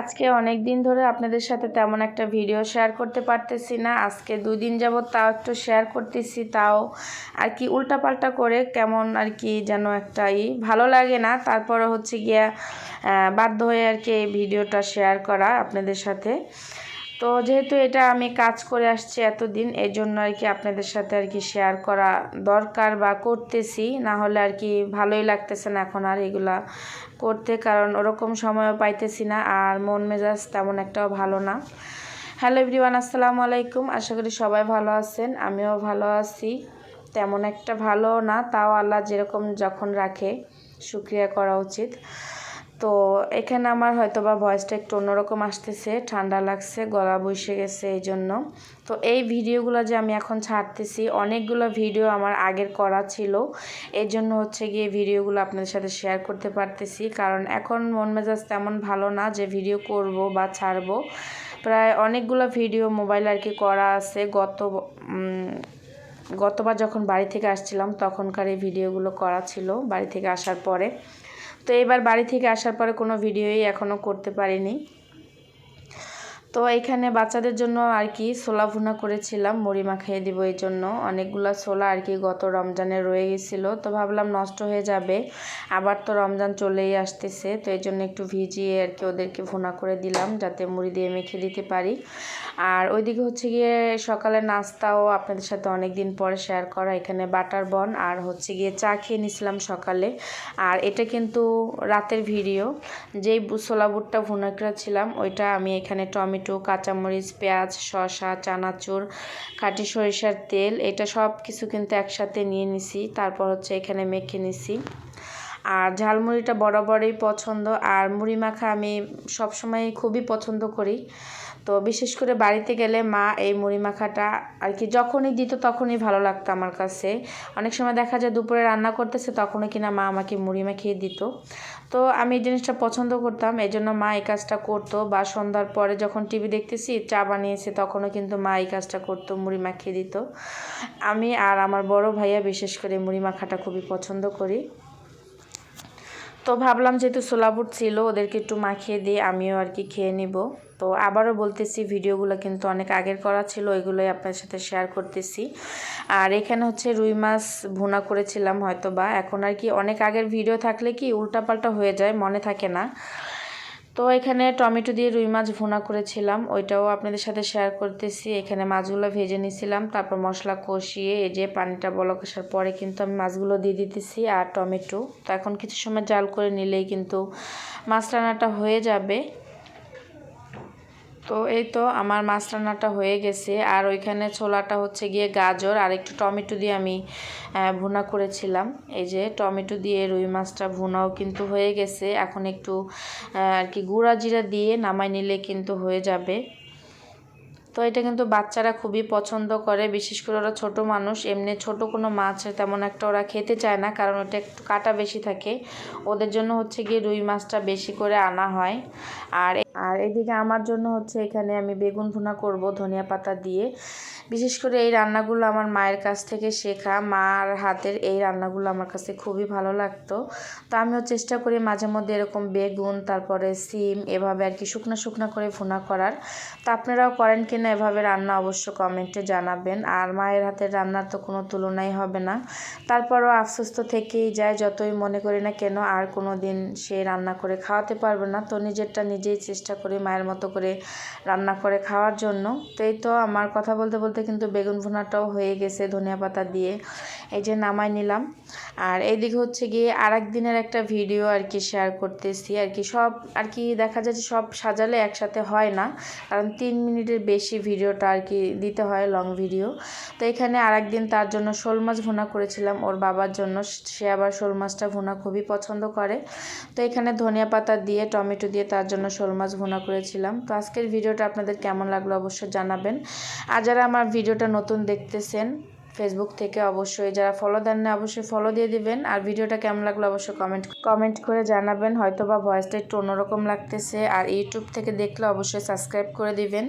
আজকে অনেক দিন ধরে আপনাদের সাথে তেমন একটা ভিডিও শেয়ার করতে পারতেছি না। আজকে দুদিন যাবৎ তাও একটু শেয়ার করতেছি, তাও আর কি উল্টাপাল্টা করে কেমন আর কি যেন একটা ই ভালো লাগে না। তারপরে হচ্ছে গিয়া বাধ্য হয়ে আর কি এই ভিডিওটা শেয়ার করা আপনাদের সাথে। তো যেহেতু এটা আমি কাজ করে আসছি এতদিন, এই জন্য আর কি আপনাদের সাথে আর কি শেয়ার করা দরকার বা করতেছি। না হলে আর কি ভালোই লাগতেছে না এখন আর এগুলা করতে, কারণ ওরকম সময়ও পাইতেছি না আর মন মেজাজ তেমন একটাও ভালো না। হ্যালো এভরিওয়ান আসসালামু আলাইকুম। আশা করি সবাই ভালো আছেন, আমিও ভালো আছি। তেমন একটা ভালো না, তাও আল্লাহ যেরকম যখন রাখে, শুক্রিয়া করা উচিত। তো এখানে আমার হয়তো বা ভয়েসটা একটু অন্যরকম আসতেছে, ঠান্ডা লাগছে, গলা বসে গেছে এই জন্য তো এই ভিডিওগুলো যে আমি এখন ছাড়তেছি, অনেকগুলো ভিডিও আমার আগের করা ছিল। এই জন্য হচ্ছে গিয়ে ভিডিওগুলো আপনাদের সাথে শেয়ার করতে পারতেছি। কারণ এখন মন মেজাজ তেমন ভালো না যে ভিডিও করব বা ছাড়বো। প্রায় অনেকগুলো ভিডিও মোবাইল আর কি করা আছে। গত গতবার যখন বাড়ি থেকে আসছিলাম, তখনকার এই ভিডিওগুলো করা ছিল বাড়ি থেকে আসার পরে। তো এবার বাড়ি থেকে আসার পরে কোনো ভিডিওই এখনও করতে পারিনি। তো এখানে বাচ্চাদের জন্য আর কি ছোলা ভুনা করেছিলাম, মুড়ি মাখিয়ে দিব এই জন্য। অনেকগুলো ছোলা আর কি গত রমজানে রয়ে গেছিল, তো ভাবলাম নষ্ট হয়ে যাবে। আবার তো রমজান চলেই আসতেছে, তো এই জন্য একটু ভিজিয়ে আর কি ওদেরকে ভুনা করে দিলাম, যাতে মুড়ি দিয়ে মেখে দিতে পারি। আর ওইদিকে হচ্ছে গিয়ে সকালে নাস্তাও আপনাদের সাথে অনেক দিন পরে শেয়ার করা, এখানে বাটার বন আর হচ্ছে গিয়ে চা খেয়ে নিছিলাম সকালে। আর এটা কিন্তু রাতের ভিডিও যেই ছোলা বুটটা ভুনা করেছিলাম, ওইটা আমি এখানে টমেটো কাঁচামরিচ, পেঁয়াজ, শসা, চানাচুর, কাটি সরিষার তেল, এটা সব কিছু কিন্তু একসাথে নিয়ে নিছি। তারপর হচ্ছে এখানে মেখে নিছি। আর ঝালমুড়িটা বরাবরই পছন্দ। আর মুড়ি মাখা আমি সবসময় খুবই পছন্দ করি। তো বিশেষ করে বাড়িতে গেলে মা এই মুড়ি মাখাটা আর কি যখনই দিত তখনই ভালো লাগতো আমার কাছে। অনেক সময় দেখা যায় দুপুরে রান্না করতেছে তখনও কিনা মা আমাকে মুড়ি মাখিয়ে দিত। তো আমি এই জিনিসটা পছন্দ করতাম এই জন্য মা এই কাজটা করতো বা সন্ধ্যার পরে যখন টিভি দেখতেছি চা বানিয়েছে তখনও কিন্তু মা এই কাজটা করতো, মুড়ি মাখিয়ে দিত। আমি আর আমার বড় ভাইয়া বিশেষ করে মুড়ি মাখাটা খুবই পছন্দ করি। তো ভাবলাম যেহেতু সোলাবুট ছিল ওদেরকে একটু মাখিয়ে দিয়ে আমিও আর কি খেয়ে নিব। তো আবারও বলতেছি, ভিডিওগুলো কিন্তু অনেক আগের করা ছিল, ওইগুলোই আপনার সাথে শেয়ার করতেছি। আর এখানে হচ্ছে রুই মাছ ভুনা করেছিলাম হয়তো বা এখন আর কি অনেক আগের ভিডিও থাকলে কি উল্টাপাল্টা হয়ে যায়, মনে থাকে না। তো এখানে টমেটো দিয়ে রুই মাছ ভুনা করেছিলাম, ওইটাও আপনাদের সাথে শেয়ার করতেছি। এখানে মাছগুলো ভেজে নিয়েছিলাম তারপর মশলা কষিয়ে এই যে পানিটা বলক আসার পরে কিন্তু আমি মাছগুলো দিয়ে দিতেছি আর টমেটো। তো এখন কিছু সময় জাল করে নিলেই কিন্তু মাছ রান্নাটা হয়ে যাবে। তো এই তো আমার মাছ রান্নাটা হয়ে গেছে। আর ওইখানে ছোলাটা হচ্ছে গিয়ে গাজর আর একটু টমেটো দিয়ে আমি ভুনা করেছিলাম। এই যে টমেটো দিয়ে রুই মাছটা ভুনাও কিন্তু হয়ে গেছে। এখন একটু আর কি গুঁড়া জিরা দিয়ে নামাই নিলে কিন্তু হয়ে যাবে। তো এটা কিন্তু বাচ্চারা খুবই পছন্দ করে, বিশেষ করে ওরা ছোট মানুষ। এমনি ছোট কোনো মাছ তেমন একটা ওরা খেতে চায় না, কারণ ওটা একটু কাটা বেশি থাকে। ওদের জন্য হচ্ছে গিয়ে রুই মাছটা বেশি করে আনা হয়। আর আর এদিকে আমার জন্য হচ্ছে এখানে আমি বেগুন ভুনা করব, ধনিয়া পাতা দিয়ে। বিশেষ করে এই রান্নাগুলো আমার মায়ের কাছ থেকে শেখা। মার হাতের এই রান্নাগুলো আমার কাছে খুবই ভালো লাগতো। তো আমিও চেষ্টা করি মাঝে মধ্যে এরকম বেগুন, তারপরে সিম এভাবে আর কি শুকনো শুকনো করে ভুনা করার। তো আপনারাও করেন কিনা এভাবে রান্না অবশ্য কমেন্টে জানাবেন। আর মায়ের হাতের রান্নার তো কোনো তুলনাই হবে না। তারপরও আফসোস তো থেকেই যায়, যতই মনে করি না কেন আর কোনো দিন সে রান্না করে খাওয়াতে পারবে না। তো নিজেরটা নিজেই চেষ্টা করি মায়ের মতো করে রান্না করে খাওয়ার জন্য। তো এই তো আমার কথা বলতে বলতে কিন্তু বেগুন ভুনাটাও হয়ে গেছে ধনিয়া পাতা দিয়ে। এই যে নামাই নিলাম। আর এইদিকে হচ্ছে গিয়ে আর দিনের একটা ভিডিও আর কি শেয়ার করতেছি আর কি। সব আর কি দেখা যাচ্ছে সব সাজালে একসাথে হয় না। কারণ তিন মিনিটের বেশি ভিডিওটা আর কি দিতে হয় লং ভিডিও তো এখানে আর দিন তার জন্য শোল মাছ ভুনা করেছিলাম, ওর বাবার জন্য। সে আবার শোল মাছটা ভুনা খুবই পছন্দ করে। তো এখানে ধনিয়া পাতা দিয়ে, টমেটো দিয়ে তার জন্য শোল মাছ ভুনা করেছিলাম। তো আজকের ভিডিওটা আপনাদের কেমন লাগল অবশ্যই জানাবেন। আর যারা আমার ভিডিওটা নতুন দেখতেছেন ফেসবুক থেকে অবশ্যই যারা ফলো দেন না, অবশ্যই ফলো দিয়ে দিবেন। আর ভিডিওটা কেমন লাগল অবশ্যই কমেন্ট কমেন্ট করে জানাবেন। হয়তো বা ভয়েসটা একটু অন্যরকম লাগতেছে। আর ইউটিউব থেকে দেখলে অবশ্যই সাবস্ক্রাইব করে দিবেন।